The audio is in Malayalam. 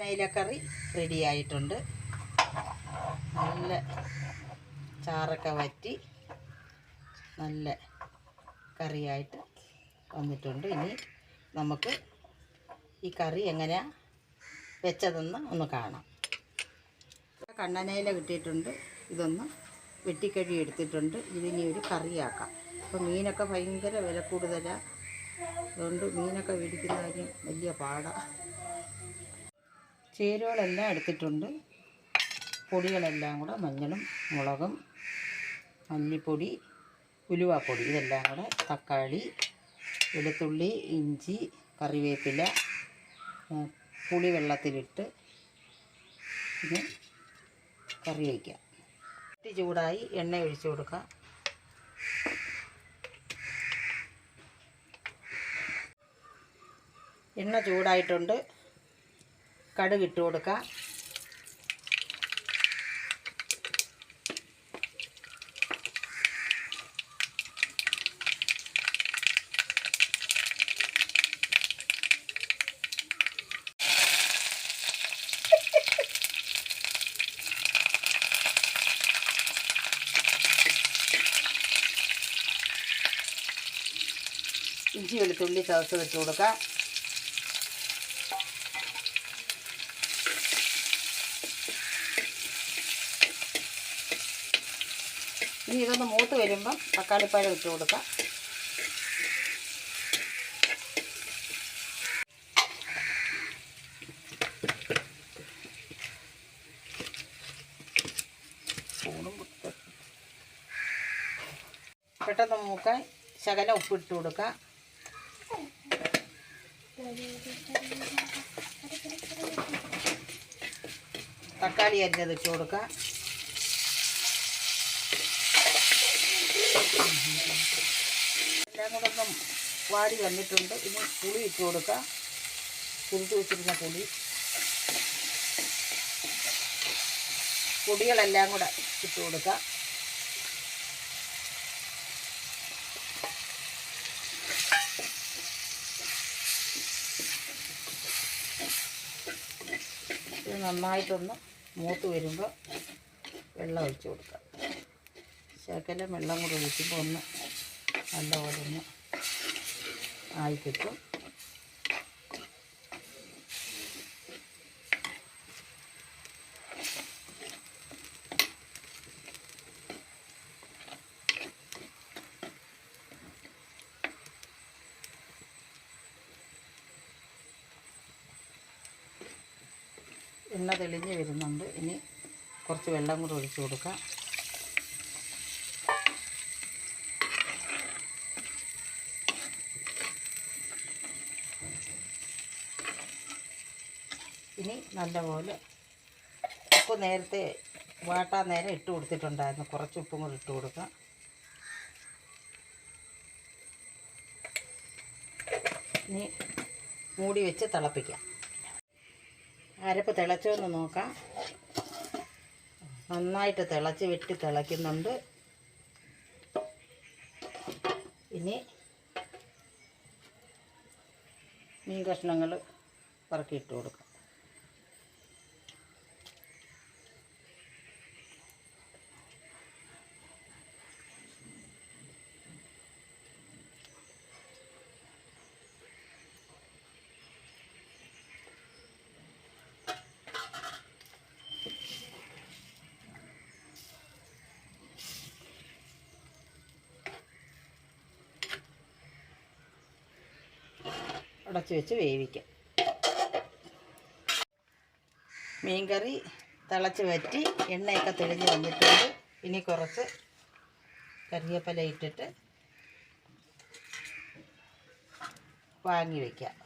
അയിലക്കറി റെഡി ആയിട്ടുണ്ട്. നല്ല ചാറൊക്കെ വറ്റി നല്ല കറിയായിട്ട് വന്നിട്ടുണ്ട്. ഇനി നമുക്ക് ഈ കറി എങ്ങനെയാ വെച്ചതെന്ന് ഒന്ന് കാണാം. കണ്ണനയില കിട്ടിയിട്ടുണ്ട് ഇതൊന്ന് വെട്ടിക്കഴി എടുത്തിട്ടുണ്ട്. ഇതിനി ഒരു കറിയാക്കാം. അപ്പോൾ മീനൊക്കെ ഭയങ്കര വില കൂടുതലാണ് അതുകൊണ്ട് മീനൊക്കെ മേടിക്കുന്ന കാര്യം വലിയ പാടാണ് ചേരുവകളെല്ലാം എടുത്തിട്ടുണ്ട്. പൊടികളെല്ലാം കൂടെ മഞ്ഞളും മുളകും മല്ലിപ്പൊടി ഉലുവാപ്പൊടി ഇതെല്ലാം കൂടെ തക്കാളി വെളുത്തുള്ളി ഇഞ്ചി കറിവേപ്പില പുളി വെള്ളത്തിലിട്ട് ഇത് കറി വയ്ക്കാം. ചൂടായി എണ്ണ ഒഴിച്ചു കൊടുക്കാം. എണ്ണ ചൂടായിട്ടുണ്ട്. കടുക് ഇട്ട് കൊടുക്കാം. ഇഞ്ചി വെളുത്തുള്ളി ചതച്ചത് ഇട്ട് കൊടുക്കാം. ഇനി ഇതൊന്ന് മൂത്ത് വരുമ്പം തക്കാളിപ്പഴം ഇട്ട് കൊടുക്കാം. പെട്ടെന്ന് മൂക്കാൻ ശകലം ഉപ്പിട്ട് കൊടുക്കാം തക്കാളി അരിഞ്ഞത് ഇട്ട് കൊടുക്കാം എല്ലാം കൂടെ വാടി വന്നിട്ടുണ്ട്. ഇനി പുളി ഇട്ട് കൊടുക്കാം. കുരുത്ത് വെച്ചിരുന്ന പുളി. പൊടികളെല്ലാം കൂടെ ഇട്ട് കൊടുക്കാം. ഇത് നന്നായിട്ടൊന്ന് മൂത്ത് വരുമ്പോൾ വെള്ളം ഒഴിച്ചു കൊടുക്കാം. ശകലം വെള്ളം കൂടെ ഒഴിക്കുമ്പോൾ ഒന്ന് നല്ലപോലെ ഒന്ന് ആയി കിട്ടും എണ്ണ തെളിഞ്ഞ് വരുന്നുണ്ട്. ഇനി കുറച്ച് വെള്ളം കൂടെ ഒഴിച്ച് കൊടുക്കാം. ഇനി നല്ലപോലെ ഉപ്പ് നേരത്തെ വാട്ടാൻ നേരം ഇട്ട് കൊടുത്തിട്ടുണ്ടായിരുന്നു. കുറച്ച് ഉപ്പും കൂടി ഇട്ട് കൊടുക്കാം. ഇനി മൂടി വെച്ച് തിളപ്പിക്കാം. അരപ്പ് തിളച്ചോ എന്ന് നോക്കാം. നന്നായിട്ട് തിളച്ച് വെട്ടി തിളയ്ക്കുന്നുണ്ട്. ഇനി മീൻ കഷ്ണങ്ങൾ പറക്കിയിട്ട് കൊടുക്കാം. അടച്ച് വെച്ച് വേവിക്കാം. മീൻകറി തിളച്ച് വറ്റി എണ്ണയൊക്കെ തെളിഞ്ഞ് വന്നിട്ടുണ്ട്. ഇനി കുറച്ച് കറിവേപ്പില ഇട്ടിട്ട് വാങ്ങി വയ്ക്കാം